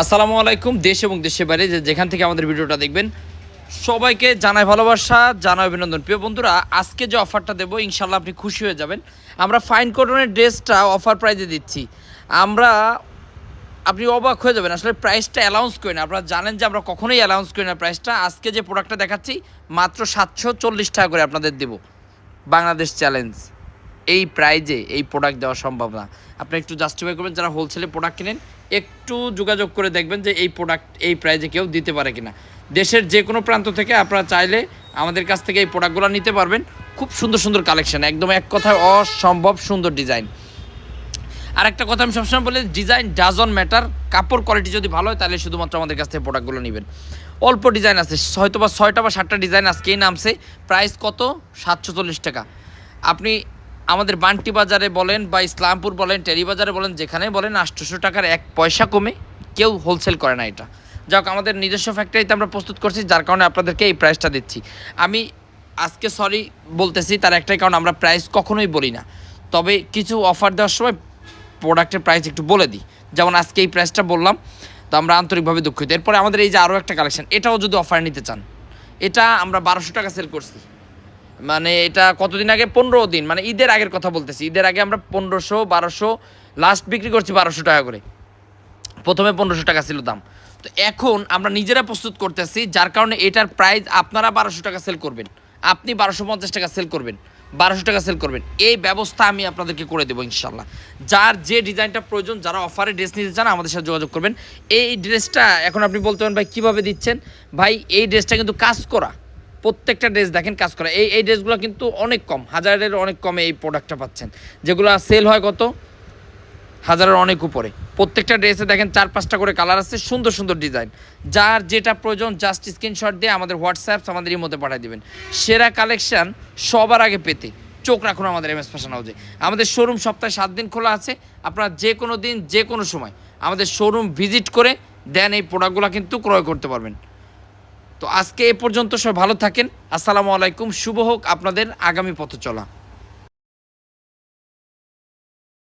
আসসালামু আলাইকুম, দেশ এবং দেশের বাইরে যেখান থেকে আমাদের ভিডিওটা দেখবেন, সবাইকে জানাই ভালোবাসা, জানাই অভিনন্দন। প্রিয় বন্ধুরা, আজকে যে অফারটা দেবো ইনশাল্লাহ আপনি খুশি হয়ে যাবেন। আমরা ফাইন কটনের ড্রেসটা অফার প্রাইজে দিচ্ছি। আমরা, আপনি অবাক হয়ে যাবেন, আসলে প্রাইসটা অ্যালাউন্স করি না। আপনারা জানেন যে আমরা কখনোই অ্যালাউন্স করি না প্রাইসটা আজকে যে প্রোডাক্টটা দেখাচ্ছি, মাত্র সাতশো চল্লিশ টাকা করে আপনাদের দেবো। বাংলাদেশ চ্যালেঞ্জ এই প্রাইজে এই প্রোডাক্ট দেওয়া সম্ভব না। আপনি একটু জাস্টিফাই করবেন, যারা হোলসেলে প্রোডাক্ট কিনেন, একটু যোগাযোগ করে দেখবেন যে এই প্রোডাক্ট এই প্রাইজে কেউ দিতে পারে কিনা। দেশের যে কোনো প্রান্ত থেকে আপনারা চাইলে আমাদের কাছ থেকে এই প্রোডাক্টগুলো নিতে পারবেন। খুব সুন্দর সুন্দর কালেকশন একদম এক কথায় অসম্ভব সুন্দর ডিজাইন আর একটা কথা আমি সবসময় বলি ডিজাইন ডাজন ম্যাটার কাপড় কোয়ালিটি যদি ভালো হয়, তাহলে শুধুমাত্র আমাদের কাছ থেকে প্রোডাক্টগুলো নেবেন। অল্প ডিজাইন আছে হয়তো বা ছয়টা বা সাতটা ডিজাইন আজকেই নামছে প্রাইস কত? সাতশো চল্লিশ টাকা। আপনি আমাদের বান্টি বাজারে বলেন বা ইসলামপুর বলেন, টেরি বাজারে বলেন যেখানে বলেন, আটশোশো টাকার এক পয়সা কমে কেউ হোলসেল করে না এটা। যাক আমাদের নিজস্ব ফ্যাক্টরিতে আমরা প্রস্তুত করছি, যার কারণে আপনাদেরকে এই প্রাইসটা দিচ্ছি। আমি আজকে সরি বলতেছি, তার একটাই কারণ, আমরা প্রাইস কখনোই বলি না। তবে কিছু অফার দেওয়ার সময় প্রোডাক্টের প্রাইস একটু বলে দিই। যেমন আজকে এই প্রাইসটা বললাম, তো আমরা আন্তরিকভাবে দুঃখিত। এরপরে আমাদের এই যে আরও একটা কালেকশন এটাও যদি অফার নিতে চান, এটা আমরা বারোশো টাকা সেল করছি। মানে এটা কতদিন আগে? পনেরো দিন। মানে ঈদের আগের কথা বলতেছি। ঈদের আগে আমরা পনেরোশো, বারোশো লাস্ট বিক্রি করছি বারোশো টাকা করে। প্রথমে পনেরোশো টাকা ছিল দাম। তো এখন আমরা নিজেরা প্রস্তুত করতেছি, যার কারণে এটার প্রাইস আপনারা বারোশো টাকা সেল করবেন। আপনি বারোশো পঞ্চাশ টাকা সেল করবেন। বারোশো টাকা সেল করবেন। এই ব্যবস্থা আমি আপনাদেরকে করে দেবো ইনশাল্লাহ যার যে ডিজাইনটা প্রয়োজন, যারা অফারে ড্রেস নিতে চান, আমাদের সাথে যোগাযোগ করবেন। এই ড্রেসটা এখন আপনি বলতে পারেন, ভাই, কীভাবে দিচ্ছেন? ভাই, এই ড্রেসটা কিন্তু কাজ করা। প্রত্যেকটা ড্রেস দেখেন কাজ করা। এই এই ড্রেসগুলো কিন্তু অনেক কম, হাজারের অনেক কমে এই প্রোডাক্টটা পাচ্ছেন। যেগুলো সেল হয় কত? হাজারের অনেক উপরে। প্রত্যেকটা ড্রেসে দেখেন চার, পাঁচটা করে কালার আছে, সুন্দর সুন্দর ডিজাইন যার যেটা প্রয়োজন জাস্ট স্ক্রিনশট দিয়ে আমাদের হোয়াটসঅ্যাপ আমাদের এই মধ্যে পাঠিয়ে দেবেন। সেরা কালেকশান সবার আগে পেতে। চোখ রাখুন আমাদের এম এস ফ্যাশন হাউসে আমাদের শোরুম সপ্তাহে সাত দিন খোলা আছে। আপনারা যে কোনো দিন, যে কোনো সময় আমাদের শোরুম ভিজিট করে দেন এই প্রোডাক্টগুলো কিন্তু ক্রয় করতে পারবেন। তো আজকে এ পর্যন্ত সব ভালো থাকেন। আসসালামু আলাইকুম। শুভ হোক আপনাদের আগামী পথ চলা